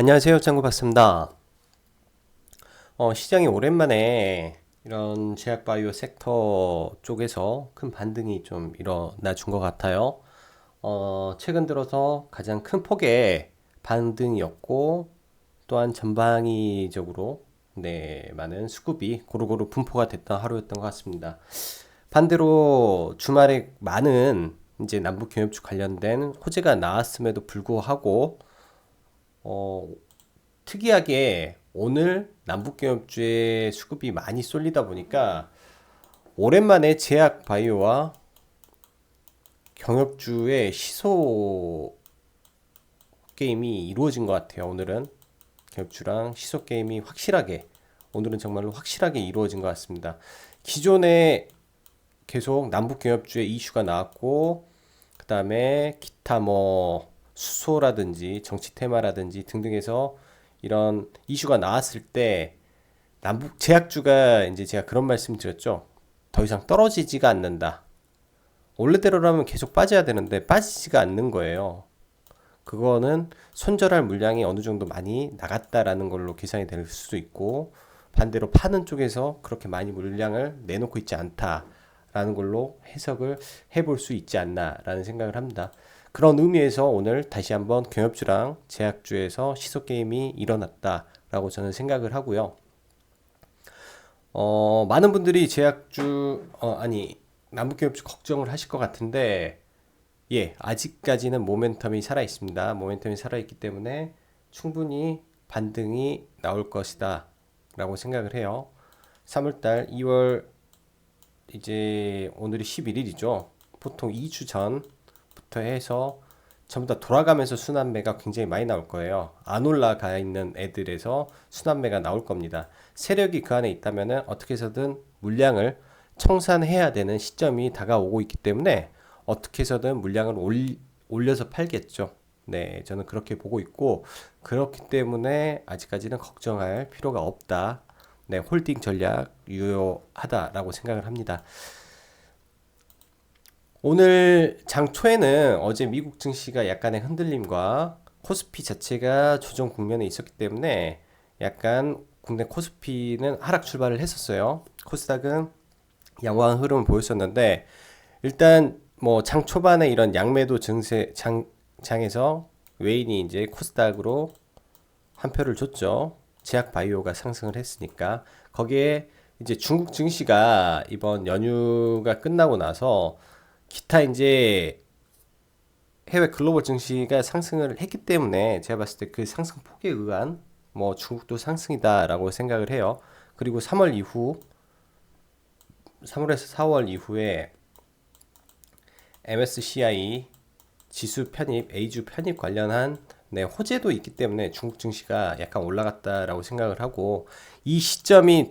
안녕하세요. 짱구 봤습니다. 어, 시장이 오랜만에 이런 제약바이오 섹터 쪽에서 큰 반등이 좀 일어나 준 것 같아요. 어, 최근 들어서 가장 큰 폭의 반등이었고, 또한 전방위적으로 네, 많은 수급이 고루고루 분포가 됐던 하루였던 것 같습니다. 반대로 주말에 많은 이제 남북 경협축 관련된 호재가 나왔음에도 불구하고 어, 특이하게 오늘 남북경협주의 수급이 많이 쏠리다 보니까 오랜만에 제약 바이오와 경협주의 시소 게임이 이루어진 것 같아요. 오늘은 경협주랑 시소 게임이 확실하게 오늘은 정말로 확실하게 이루어진 것 같습니다. 기존에 계속 남북 경협주의 이슈가 나왔고 그 다음에 기타 뭐 수소라든지 정치 테마라든지 등등해서 이런 이슈가 나왔을 때 남북 제약주가 이제 제가 그런 말씀 드렸죠. 더 이상 떨어지지가 않는다. 원래대로라면 계속 빠져야 되는데 빠지지가 않는 거예요. 그거는 손절할 물량이 어느 정도 많이 나갔다라는 걸로 계산이 될 수도 있고 반대로 파는 쪽에서 그렇게 많이 물량을 내놓고 있지 않다라는 걸로 해석을 해볼 수 있지 않나라는 생각을 합니다. 그런 의미에서 오늘 다시 한번 경협주랑 제약주에서 시소 게임이 일어났다라고 저는 생각을 하고요. 어, 많은 분들이 제약주 어, 아니 남북경협주 걱정을 하실 것 같은데 예, 아직까지는 모멘텀이 살아 있습니다. 모멘텀이 살아 있기 때문에 충분히 반등이 나올 것이다. 라고 생각을 해요. 3월달 2월 이제 오늘이 11일이죠. 보통 2주 전 부터 해서 전부 다 돌아가면서 순환매가 굉장히 많이 나올 거예요. 안 올라가 있는 애들에서 순환매가 나올 겁니다. 세력이 그 안에 있다면 어떻게 해서든 물량을 청산해야 되는 시점이 다가오고 있기 때문에 어떻게 해서든 물량을 올려서 팔겠죠. 네, 저는 그렇게 보고 있고 그렇기 때문에 아직까지는 걱정할 필요가 없다. 네, 홀딩 전략 유효하다라고 생각을 합니다. 오늘 장 초에는 어제 미국 증시가 약간의 흔들림과 코스피 자체가 조정 국면에 있었기 때문에 약간 국내 코스피는 하락 출발을 했었어요. 코스닥은 양호한 흐름을 보였었는데 일단 뭐 장 초반에 이런 양매도 증세 장 장에서 웨인이 이제 코스닥으로 한 표를 줬죠. 제약 바이오가 상승을 했으니까 거기에 이제 중국 증시가 이번 연휴가 끝나고 나서 기타 이제 해외 글로벌 증시가 상승을 했기 때문에 제가 봤을 때 그 상승 폭에 의한 뭐 중국도 상승이다라고 생각을 해요. 그리고 3월 이후 3월에서 4월 이후에 MSCI 지수 편입, A주 편입 관련한 네, 호재도 있기 때문에 중국 증시가 약간 올라갔다라고 생각을 하고 이 시점이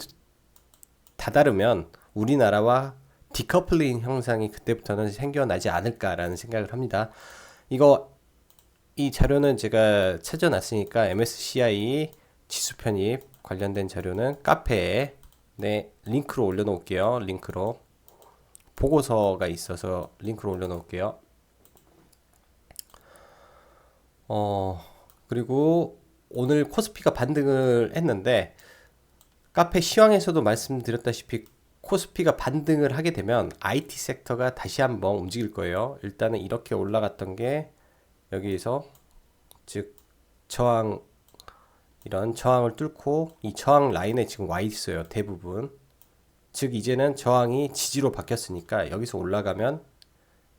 다다르면 우리나라와 디커플링 형상이 그때부터는 생겨나지 않을까라는 생각을 합니다. 이거 이 자료는 제가 찾아놨으니까 MSCI 지수 편입 관련된 자료는 카페에 네, 링크로 올려놓을게요. 링크로 보고서가 있어서 링크로 올려놓을게요. 어, 그리고 오늘 코스피가 반등을 했는데 카페 시황에서도 말씀드렸다시피 코스피가 반등을 하게 되면 IT 섹터가 다시 한번 움직일 거예요. 일단은 이렇게 올라갔던 게 여기에서 즉 저항 이런 저항을 뚫고 이 저항 라인에 지금 와 있어요. 대부분. 즉 이제는 저항이 지지로 바뀌었으니까 여기서 올라가면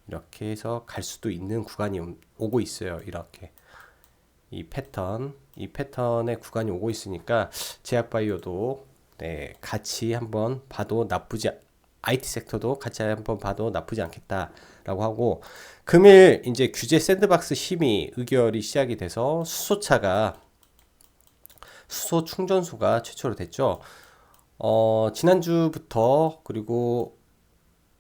이렇게 해서 갈 수도 있는 구간이 오고 있어요. 이렇게. 이 패턴, 이 패턴의 구간이 오고 있으니까 제약바이오도 네, 같이 한번 봐도 나쁘지 IT 섹터도 같이 한번 봐도 나쁘지 않겠다라고 하고 금일 이제 규제 샌드박스 심의 의결이 시작이 돼서 수소차가 수소 충전소가 최초로 됐죠. 어, 지난주부터 그리고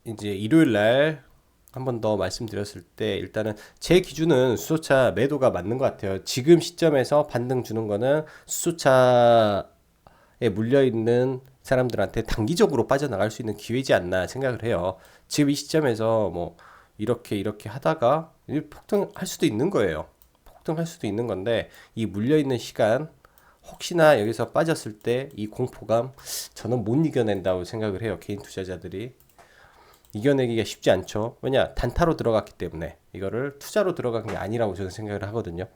이제 일요일 날 한 번 더 말씀드렸을 때 일단은 제 기준은 수소차 매도가 맞는 것 같아요. 지금 시점에서 반등 주는 거는 수소차에 물려 있는 사람들한테 단기적으로 빠져나갈 수 있는 기회지 않나 생각을 해요. 지금 이 시점에서 뭐 이렇게 이렇게 하다가 폭등할 수도 있는 거예요. 폭등할 수도 있는 건데 이 물려 있는 시간 혹시나 여기서 빠졌을 때 이 공포감 저는 못 이겨낸다고 생각을 해요. 개인 투자자들이 이겨내기가 쉽지 않죠. 왜냐 단타로 들어갔기 때문에 이거를 투자로 들어간 게 아니라고 저는 생각을 하거든요.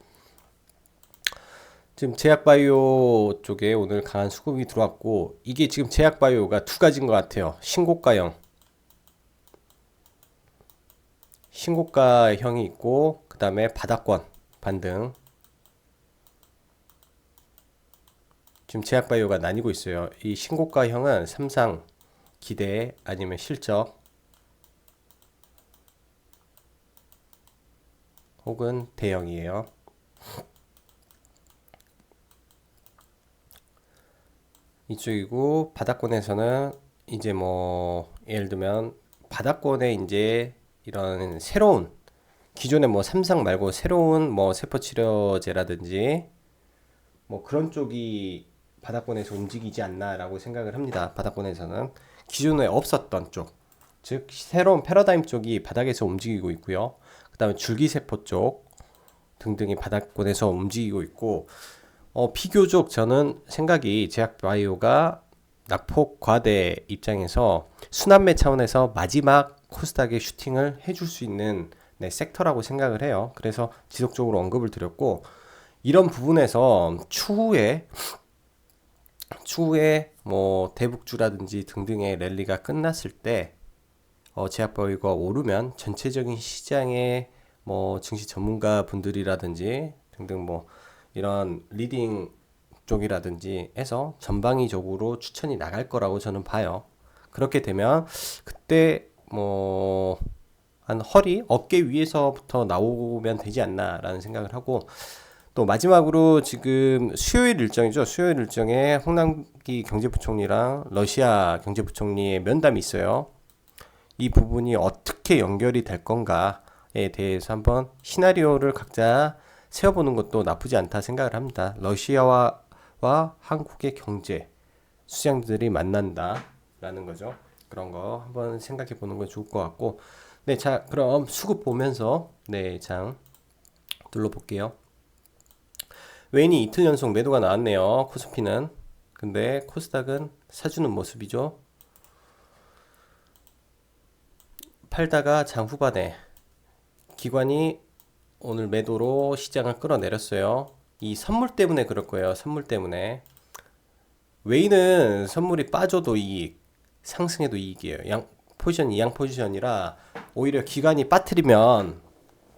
지금 제약바이오 쪽에 오늘 강한 수급이 들어왔고 이게 지금 제약바이오가 두 가지인 것 같아요. 신고가형 신고가형이 있고 그 다음에 바닥권 반등 지금 제약바이오가 나뉘고 있어요. 이 신고가형은 삼상 기대 아니면 실적 혹은 대형이에요. 이쪽이고 바닥권에서는 이제 뭐 예를 들면 바닥권에 이제 이런 새로운 기존에 뭐 삼상 말고 새로운 뭐 세포 치료제라든지 뭐 그런 쪽이 바닥권에서 움직이지 않나라고 생각을 합니다. 바닥권에서는 기존에 없었던 쪽, 즉 새로운 패러다임 쪽이 바닥에서 움직이고 있고요. 그다음에 줄기세포 쪽 등등이 바닥권에서 움직이고 있고 어, 비교적 저는 생각이 제약바이오가 낙폭 과대 입장에서 순환매 차원에서 마지막 코스닥의 슈팅을 해줄 수 있는 네, 섹터라고 생각을 해요. 그래서 지속적으로 언급을 드렸고 이런 부분에서 추후에 추후에 뭐 대북주라든지 등등의 랠리가 끝났을 때 어, 제약바이오가 오르면 전체적인 시장의 뭐 증시 전문가 분들이라든지 등등 뭐 이런 리딩 쪽이라든지 해서 전방위적으로 추천이 나갈 거라고 저는 봐요. 그렇게 되면 그때 뭐 한 허리 어깨 위에서부터 나오면 되지 않나라는 생각을 하고 또 마지막으로 지금 수요일 일정이죠. 수요일 일정에 홍남기 경제부총리랑 러시아 경제부총리의 면담이 있어요. 이 부분이 어떻게 연결이 될 건가에 대해서 한번 시나리오를 각자 세워보는 것도 나쁘지 않다 생각을 합니다. 러시아와 와 한국의 경제 수장들이 만난다라는 거죠. 그런 거 한번 생각해 보는 건 좋을 것 같고, 네, 자 그럼 수급 보면서 네장 둘러볼게요. 웨인이 이틀 연속 매도가 나왔네요. 코스피는 근데 코스닥은 사주는 모습이죠. 팔다가 장 후반에 기관이 오늘 매도로 시장을 끌어내렸어요. 이 선물 때문에 그럴 거예요. 선물 때문에. 웨이는 선물이 빠져도 이익, 상승해도 이익이에요. 양 포지션이 양 포지션이라 오히려 기관이 빠뜨리면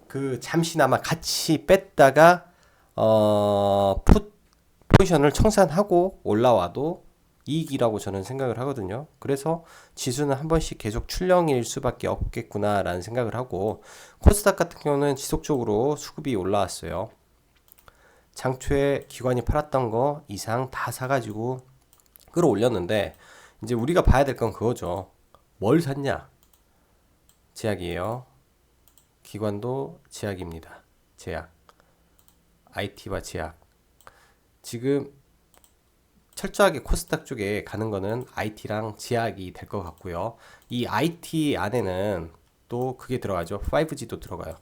그 잠시나마 같이 뺐다가 어풋 포지션을 청산하고 올라와도 이익이라고 저는 생각을 하거든요. 그래서 지수는 한 번씩 계속 출렁일 수밖에 없겠구나라는 생각을 하고 코스닥 같은 경우는 지속적으로 수급이 올라왔어요. 장초에 기관이 팔았던 거 이상 다 사가지고 끌어올렸는데 이제 우리가 봐야 될 건 그거죠. 뭘 샀냐? 제약이에요. 기관도 제약입니다. 제약. IT와 제약. 지금 철저하게 코스닥 쪽에 가는 거는 IT랑 제약이 될 것 같고요. 이 IT 안에는 또 그게 들어가죠. 5G도 들어가요.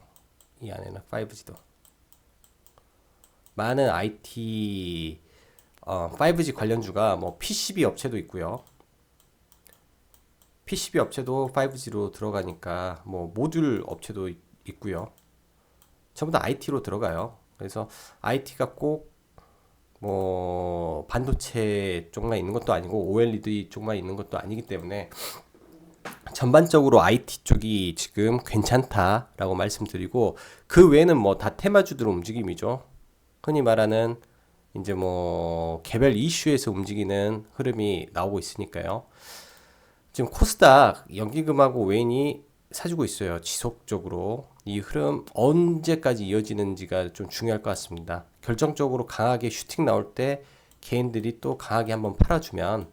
이 안에는 5G도. 많은 IT 어, 5G 관련주가 뭐 PCB 업체도 있고요. PCB 업체도 5G로 들어가니까 뭐 모듈 업체도 있, 있고요. 전부 다 IT로 들어가요. 그래서 IT가 꼭 뭐 반도체 쪽만 있는 것도 아니고 OLED 쪽만 있는 것도 아니기 때문에 전반적으로 IT 쪽이 지금 괜찮다라고 말씀드리고 그 외에는 뭐 다 테마주들 움직임이죠. 흔히 말하는 이제 뭐 개별 이슈에서 움직이는 흐름이 나오고 있으니까요. 지금 코스닥 연기금하고 웨인이 사주고 있어요. 지속적으로 이 흐름 언제까지 이어지는지가 좀 중요할 것 같습니다. 결정적으로 강하게 슈팅 나올 때 개인들이 또 강하게 한번 팔아주면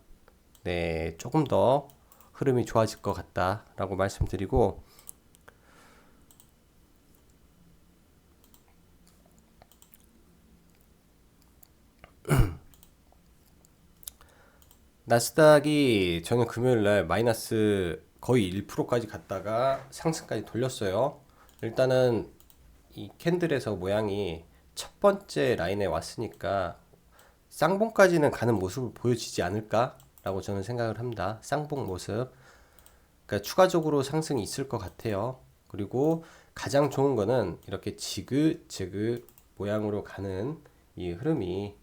네 조금 더 흐름이 좋아질 것 같다라고 말씀드리고 나스닥이 저는 금요일 날 마이너스 거의 1%까지 갔다가 상승까지 돌렸어요. 일단은 이 캔들에서 모양이 첫 번째 라인에 왔으니까 쌍봉까지는 가는 모습을 보여지지 않을까라고 저는 생각을 합니다. 쌍봉 모습. 그러니까 추가적으로 상승이 있을 것 같아요. 그리고 가장 좋은 거는 이렇게 지그재그 모양으로 가는 이 흐름이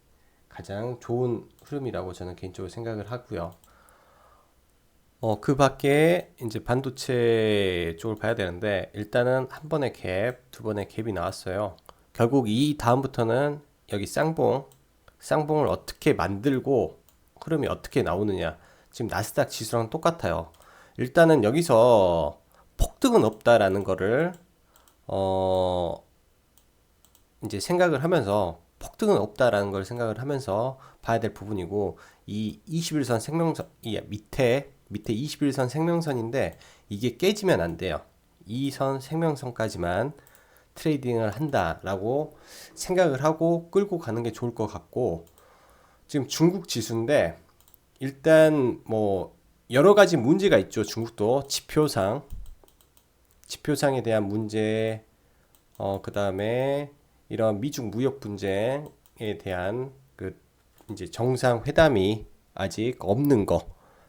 가장 좋은 흐름이라고 저는 개인적으로 생각을 하고요. 어, 그 밖에 이제 반도체 쪽을 봐야 되는데 일단은 한 번의 갭, 두 번의 갭이 나왔어요. 결국 이 다음부터는 여기 쌍봉, 쌍봉을 어떻게 만들고 흐름이 어떻게 나오느냐. 지금 나스닥 지수랑 똑같아요. 일단은 여기서 폭등은 없다라는 거를 어 이제 생각을 하면서 폭등은 없다라는 걸 생각을 하면서 봐야 될 부분이고 이 21선 생명선 이 밑에 밑에 21선 생명선인데 이게 깨지면 안 돼요. 이 선 생명선까지만 트레이딩을 한다라고 생각을 하고 끌고 가는 게 좋을 것 같고 지금 중국 지수인데 일단 뭐 여러 가지 문제가 있죠. 중국도 지표상 지표상에 대한 문제 어 그다음에 이런 미중 무역 분쟁에 대한 그 이제 정상 회담이 아직 없는 거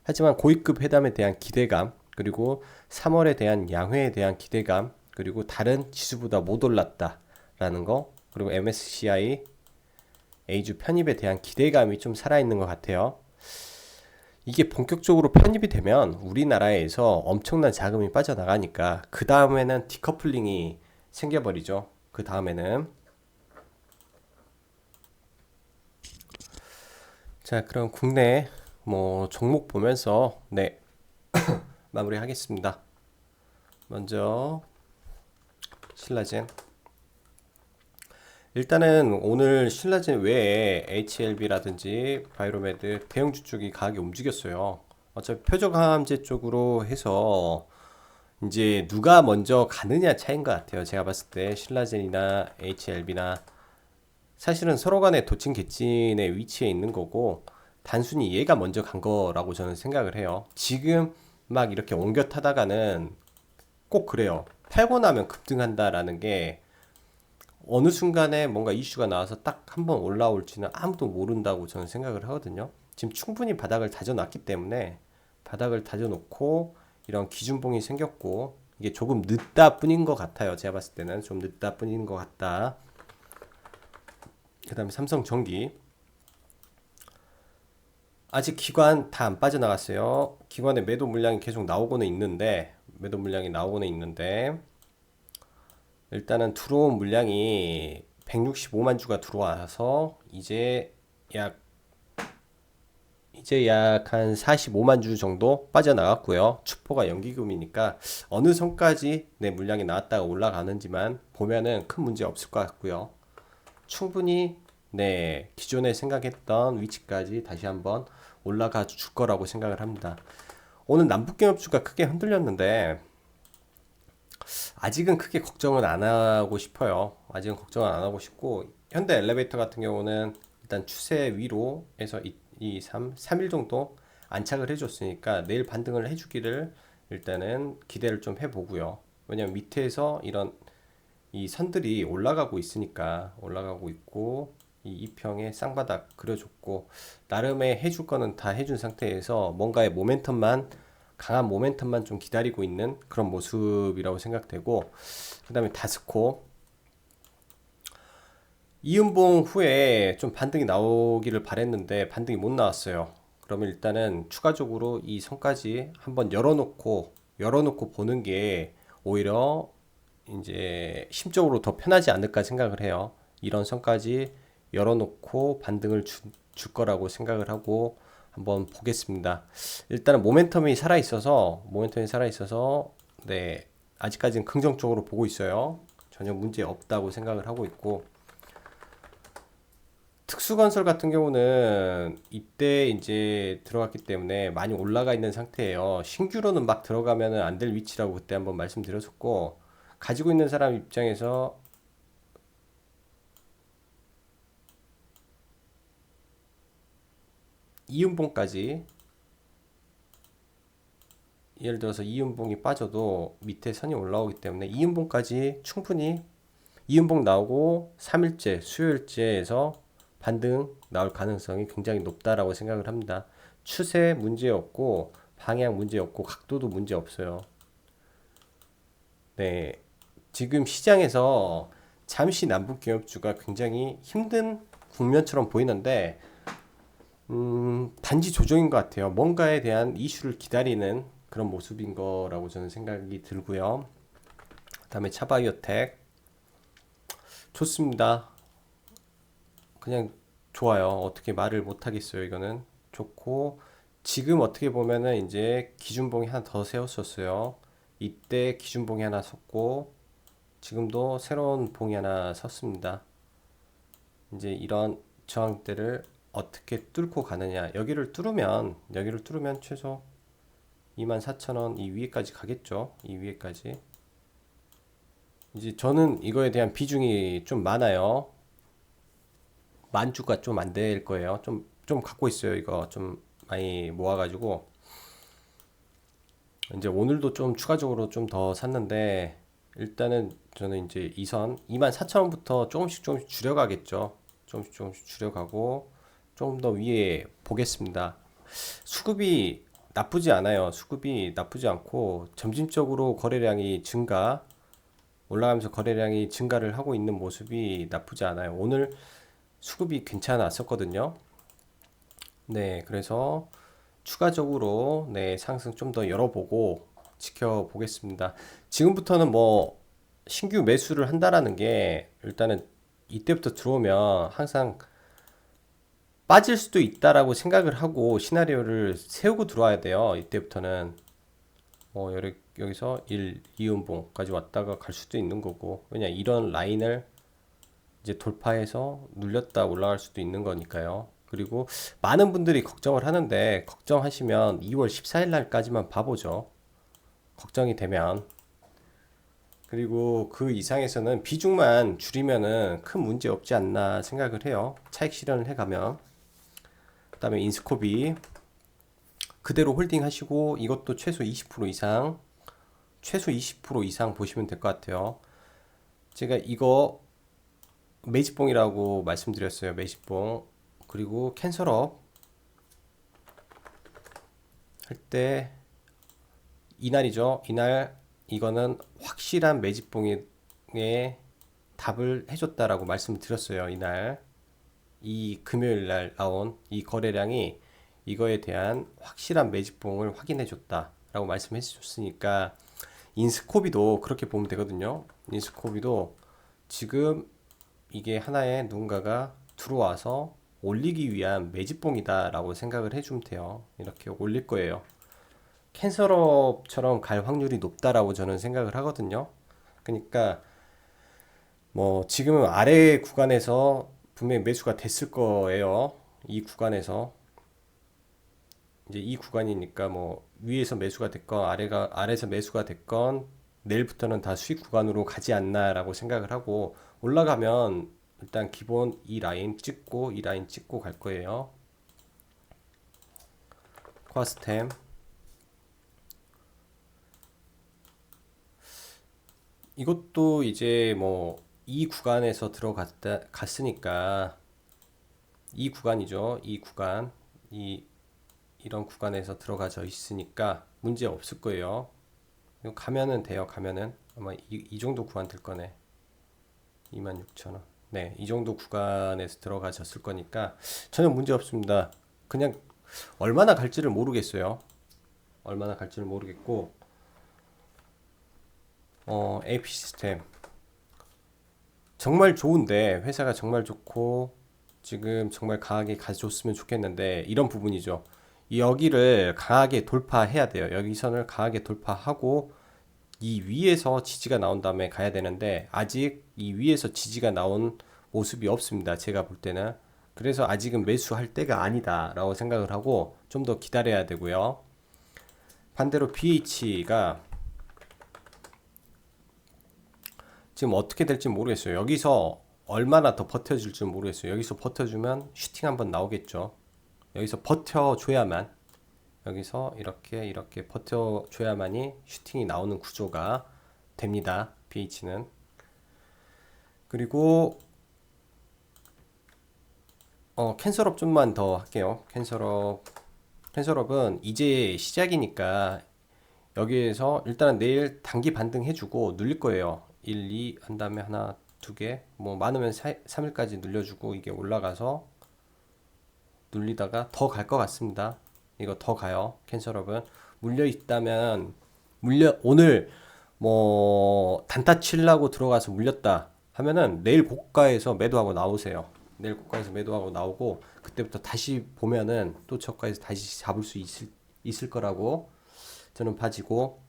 하지만 고위급 회담에 대한 기대감 그리고 3월에 대한 양회에 대한 기대감 그리고 다른 지수보다 못 올랐다라는 거 그리고 MSCI A주 편입에 대한 기대감이 좀 살아있는 것 같아요. 이게 본격적으로 편입이 되면 우리나라에서 엄청난 자금이 빠져나가니까 그 다음에는 디커플링이 생겨버리죠. 그 다음에는 자 그럼 국내 뭐 종목 보면서 네 마무리하겠습니다. 먼저 신라젠 일단은 오늘 신라젠 외에 HLB라든지 바이로메드 대형주 쪽이 가격이 움직였어요. 어차피 표적함제 쪽으로 해서 이제 누가 먼저 가느냐 차이인 것 같아요. 제가 봤을 때 신라젠이나 HLB나 사실은 서로 간에 도친 개찐의 위치에 있는 거고 단순히 얘가 먼저 간 거라고 저는 생각을 해요. 지금 막 이렇게 옮겨 타다가는 꼭 그래요. 팔고 나면 급등한다라는 게 어느 순간에 뭔가 이슈가 나와서 딱 한 번 올라올지는 아무도 모른다고 저는 생각을 하거든요. 지금 충분히 바닥을 다져놨기 때문에 바닥을 다져놓고 이런 기준봉이 생겼고 이게 조금 늦다 뿐인 것 같아요. 제가 봤을 때는 좀 늦다 뿐인 것 같다. 그 다음에 삼성전기 아직 기관 다 안 빠져나갔어요. 기관의 매도 물량이 계속 나오고는 있는데 매도 물량이 나오고는 있는데 일단은 들어온 물량이 165만 주가 들어와서 이제 약 이제 약 한 45만 주 정도 빠져나갔고요. 추포가 연기금이니까 어느 선까지 내 물량이 나왔다가 올라가는지만 보면은 큰 문제 없을 것 같고요. 충분히 네 기존에 생각했던 위치까지 다시 한번 올라가 줄 거라고 생각을 합니다. 오늘 남북경협주가 크게 흔들렸는데 아직은 크게 걱정은 안 하고 싶어요. 아직은 걱정은 안 하고 싶고 현대 엘리베이터 같은 경우는 일단 추세 위로 해서 2, 3, 3일 정도 안착을 해줬으니까 내일 반등을 해주기를 일단은 기대를 좀 해보고요. 왜냐면 밑에서 이런 이 선들이 올라가고 있으니까 올라가고 있고 이 이평에 쌍바닥 그려줬고 나름의 해줄 거는 다 해준 상태에서 뭔가의 모멘텀만 강한 모멘텀만 좀 기다리고 있는 그런 모습이라고 생각되고 그 다음에 다스코. 이은봉 후에 좀 반등이 나오기를 바랬는데 반등이 못 나왔어요. 그러면 일단은 추가적으로 이 선까지 한번 열어놓고 열어놓고 보는 게 오히려 이제 심적으로 더 편하지 않을까 생각을 해요. 이런 선까지 열어놓고 반등을 주, 줄 거라고 생각을 하고 한번 보겠습니다. 일단은 모멘텀이 살아 있어서 모멘텀이 살아 있어서 네 아직까지는 긍정적으로 보고 있어요. 전혀 문제 없다고 생각을 하고 있고 특수건설 같은 경우는 이때 이제 들어갔기 때문에 많이 올라가 있는 상태예요. 신규로는 막 들어가면 안될 위치라고 그때 한번 말씀드렸었고 가지고 있는 사람 입장에서 이음봉까지 예를 들어서 이음봉이 빠져도 밑에 선이 올라오기 때문에 이음봉까지 충분히 이음봉 나오고 3일째, 수요일째에서 반등 나올 가능성이 굉장히 높다라고 생각을 합니다. 추세 문제 없고 방향 문제 없고 각도도 문제 없어요. 네. 지금 시장에서 잠시 남북 기업주가 굉장히 힘든 국면처럼 보이는데 음, 단지 조정인 것 같아요. 뭔가에 대한 이슈를 기다리는 그런 모습인 거라고 저는 생각이 들고요. 그다음에 차바이오텍 좋습니다. 그냥 좋아요. 어떻게 말을 못 하겠어요. 이거는 좋고 지금 어떻게 보면은 이제 기준봉이 하나 더 세웠었어요. 이때 기준봉이 하나 섰고 지금도 새로운 봉이 하나 섰습니다. 이제 이런 저항대를 어떻게 뚫고 가느냐. 여기를 뚫으면 여기를 뚫으면 최소 24,000원 이 위에까지 가겠죠. 이 위에까지. 이제 저는 이거에 대한 비중이 좀 많아요. 만주가 좀 안 될 거예요. 좀, 좀 갖고 있어요. 이거 좀 많이 모아 가지고. 이제 오늘도 좀 추가적으로 좀 더 샀는데, 일단은 저는 이제 이선 24,000원부터 조금씩 조금씩 줄여가겠죠. 조금씩 조금씩 줄여가고, 좀더 위에 보겠습니다. 수급이 나쁘지 않아요. 수급이 나쁘지 않고, 점진적으로 거래량이 증가, 올라가면서 거래량이 증가를 하고 있는 모습이 나쁘지 않아요. 오늘 수급이 괜찮았었거든요. 네, 그래서 추가적으로 네, 상승 좀 더 열어보고 지켜보겠습니다. 지금부터는 뭐 신규 매수를 한다라는 게 일단은 이때부터 들어오면 항상 빠질 수도 있다라고 생각을 하고 시나리오를 세우고 들어와야 돼요. 이때부터는 뭐 여기, 여기서 1, 2음봉까지 왔다가 갈 수도 있는 거고 왜냐 이런 라인을 이제 돌파해서 눌렸다 올라갈 수도 있는 거니까요. 그리고 많은 분들이 걱정을 하는데 걱정하시면 2월 14일 날까지만 봐보죠. 걱정이 되면 그리고 그 이상에서는 비중만 줄이면은 큰 문제 없지 않나 생각을 해요. 차익 실현을 해가면 그 다음에 인스코비 그대로 홀딩 하시고 이것도 최소 20% 이상 최소 20% 이상 보시면 될 것 같아요. 제가 이거 매집봉이라고 말씀드렸어요. 매집봉. 그리고 캔슬업 할 때 이날이죠. 이날 이거는 확실한 매집봉의 답을 해줬다라고 말씀드렸어요. 이날 이 금요일 날 나온 이 거래량이 이거에 대한 확실한 매집봉을 확인해 줬다라고 말씀해 주셨으니까 인스코비도 그렇게 보면 되거든요. 인스코비도 지금 이게 하나의 누군가가 들어와서 올리기 위한 매집봉이다라고 생각을 해주면 돼요. 이렇게 올릴 거예요. 캔서럽처럼 갈 확률이 높다라고 저는 생각을 하거든요. 그러니까 뭐 지금은 아래 구간에서 분명히 매수가 됐을 거예요. 이 구간에서 이제 이 구간이니까 뭐 위에서 매수가 됐건 아래가 아래에서 매수가 됐건 내일부터는 다 수익 구간으로 가지 않나라고 생각을 하고 올라가면 일단 기본 이 라인 찍고 이 라인 찍고 갈 거예요. 쿼스템 이것도 이제 뭐 이 구간에서 들어갔다 갔으니까 이 구간이죠. 이 구간 이 이런 구간에서 들어가져 있으니까 문제 없을 거예요. 가면은 돼요. 가면은 아마 이, 이 정도 구간 될 거네. 26,000원. 네, 이 정도 구간에서 들어가졌을 거니까 전혀 문제 없습니다. 그냥 얼마나 갈지를 모르겠어요. 얼마나 갈지를 모르겠고 어, AP 시스템 정말 좋은데 회사가 정말 좋고 지금 정말 강하게 가져줬으면 좋겠는데 이런 부분이죠. 여기를 강하게 돌파해야 돼요. 여기 선을 강하게 돌파하고 이 위에서 지지가 나온 다음에 가야 되는데 아직 이 위에서 지지가 나온 모습이 없습니다. 제가 볼 때는 그래서 아직은 매수할 때가 아니다라고 생각을 하고 좀 더 기다려야 되고요. 반대로 BH가 지금 어떻게 될지 모르겠어요. 여기서 얼마나 더 버텨줄지 모르겠어요. 여기서 버텨주면 슈팅 한번 나오겠죠. 여기서 버텨줘야만 여기서 이렇게 이렇게 버텨줘야만이 슈팅이 나오는 구조가 됩니다. BH는 그리고 어, 캔슬업 좀만 더 할게요. 캔슬업 캔슬업은 이제 시작이니까 여기에서 일단은 내일 단기 반등 해주고 눌릴 거예요. 1, 2 한 다음에 하나, 두 개, 뭐 많으면 3일까지 눌려주고 이게 올라가서 눌리다가 더 갈 것 같습니다. 이거 더 가요. 캔슬업은 물려 있다면 물려 오늘 뭐 단타 칠라고 들어가서 물렸다 하면은 내일 고가에서 매도하고 나오세요. 내일 고가에서 매도하고 나오고 그때부터 다시 보면은 또 저가에서 다시 잡을 수 있을 있을 거라고 저는 봐지고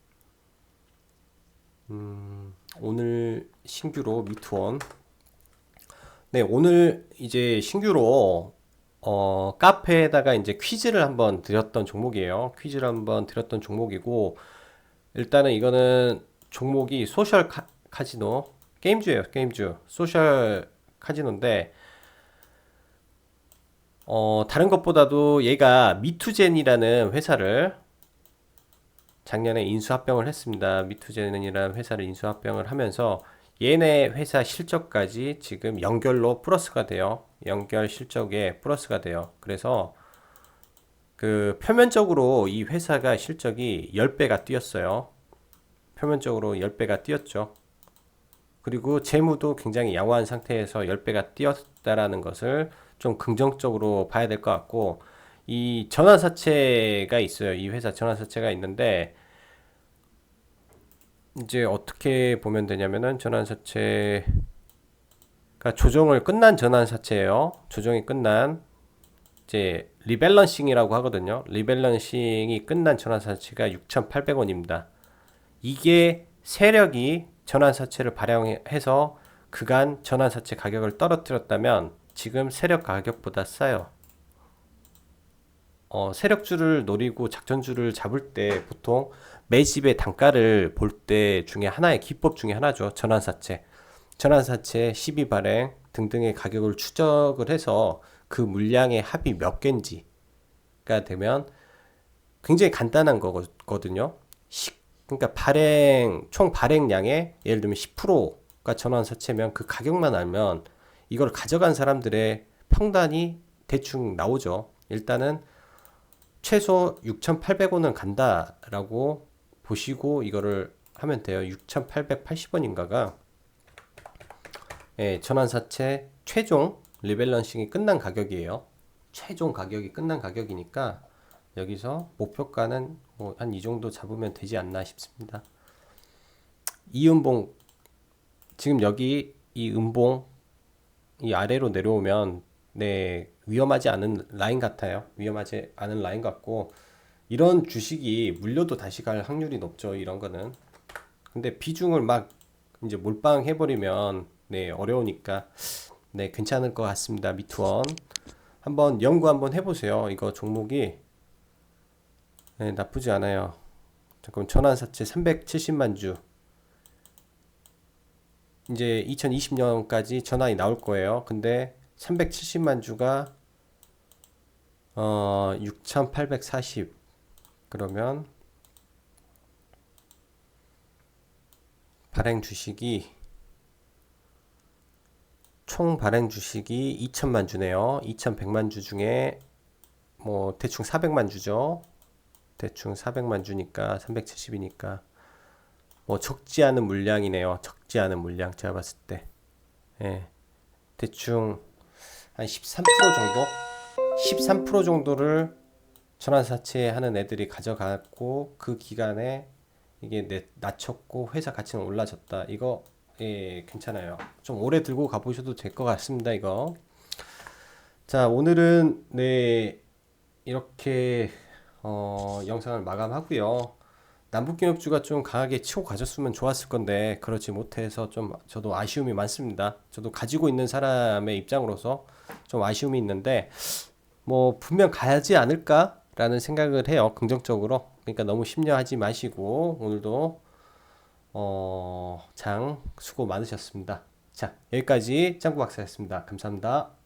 음, 오늘 신규로 미투원 네 오늘 이제 신규로 어, 카페에다가 이제 퀴즈를 한번 드렸던 종목이에요. 퀴즈를 한번 드렸던 종목이고 일단은 이거는 종목이 소셜 카, 카지노 게임주예요. 게임주 소셜 카지노인데 어, 다른 것보다도 얘가 미투젠이라는 회사를 작년에 인수합병을 했습니다. 미투젠이라는 회사를 인수합병을 하면서 얘네 회사 실적까지 지금 연결로 플러스가 돼요. 연결 실적에 플러스가 돼요. 그래서 그 표면적으로 이 회사가 실적이 10배가 뛰었어요. 표면적으로 10배가 뛰었죠. 그리고 재무도 굉장히 양호한 상태에서 10배가 뛰었다라는 것을 좀 긍정적으로 봐야 될 것 같고 이 전환사채가 있어요. 이 회사 전환사채가 있는데 이제 어떻게 보면 되냐면은 전환사채가 조정을 끝난 전환사채예요. 조정이 끝난 이제 리밸런싱이라고 하거든요. 리밸런싱이 끝난 전환사채가 6,800원입니다. 이게 세력이 전환사채를 발행해서 그간 전환사채 가격을 떨어뜨렸다면 지금 세력 가격보다 싸요. 어, 세력주를 노리고 작전주를 잡을 때 보통 매집의 단가를 볼 때 중에 하나의 기법 중에 하나죠. 전환사채. 전환사채 12 발행 등등의 가격을 추적을 해서 그 물량의 합이 몇 개인지가 되면 굉장히 간단한 거거든요. 그러니까 발행 총 발행량의 예를 들면 10%가 전환사채면 그 가격만 알면 이걸 가져간 사람들의 평단이 대충 나오죠. 일단은 최소 6,800원은 간다라고 보시고 이거를 하면 돼요. 6,880원인가가 예, 전환사채 최종 리밸런싱이 끝난 가격이에요. 최종 가격이 끝난 가격이니까 여기서 목표가는 뭐 한 이 정도 잡으면 되지 않나 싶습니다. 이음봉 지금 여기 이 음봉 이 아래로 내려오면 네 위험하지 않은 라인 같아요. 위험하지 않은 라인 같고 이런 주식이 물려도 다시 갈 확률이 높죠. 이런 거는. 근데 비중을 막 이제 몰빵 해버리면 네 어려우니까 네 괜찮을 것 같습니다. 미투원 한번 연구 한번 해보세요. 이거 종목이 네, 나쁘지 않아요. 잠깐 전환사채 370만 주 이제 2020년까지 전환이 나올 거예요. 근데 370만 주가 어, 6,840 그러면 발행 주식이 총 발행 주식이 2천만 주네요. 2,100만 주 중에 뭐 대충 400만 주죠. 대충 400만 주니까 370이니까 뭐 적지 않은 물량이네요. 적지 않은 물량 제가 봤을 때. 예. 대충 한 13% 정도? 13% 정도를 전환사채 하는 애들이 가져갔고 그 기간에 이게 내, 낮췄고 회사 가치는 올라졌다. 이거 예, 괜찮아요. 좀 오래 들고 가보셔도 될 것 같습니다. 이거. 자, 오늘은 네 이렇게 어, 영상을 마감하고요. 남북경협주가 좀 강하게 치고 가졌으면 좋았을 건데 그렇지 못해서 좀 저도 아쉬움이 많습니다. 저도 가지고 있는 사람의 입장으로서 좀 아쉬움이 있는데 뭐 분명 가야지 않을까 라는 생각을 해요. 긍정적으로. 그러니까 너무 심려하지 마시고 오늘도 어, 장 수고 많으셨습니다. 자, 여기까지 짱구 박사였습니다. 감사합니다.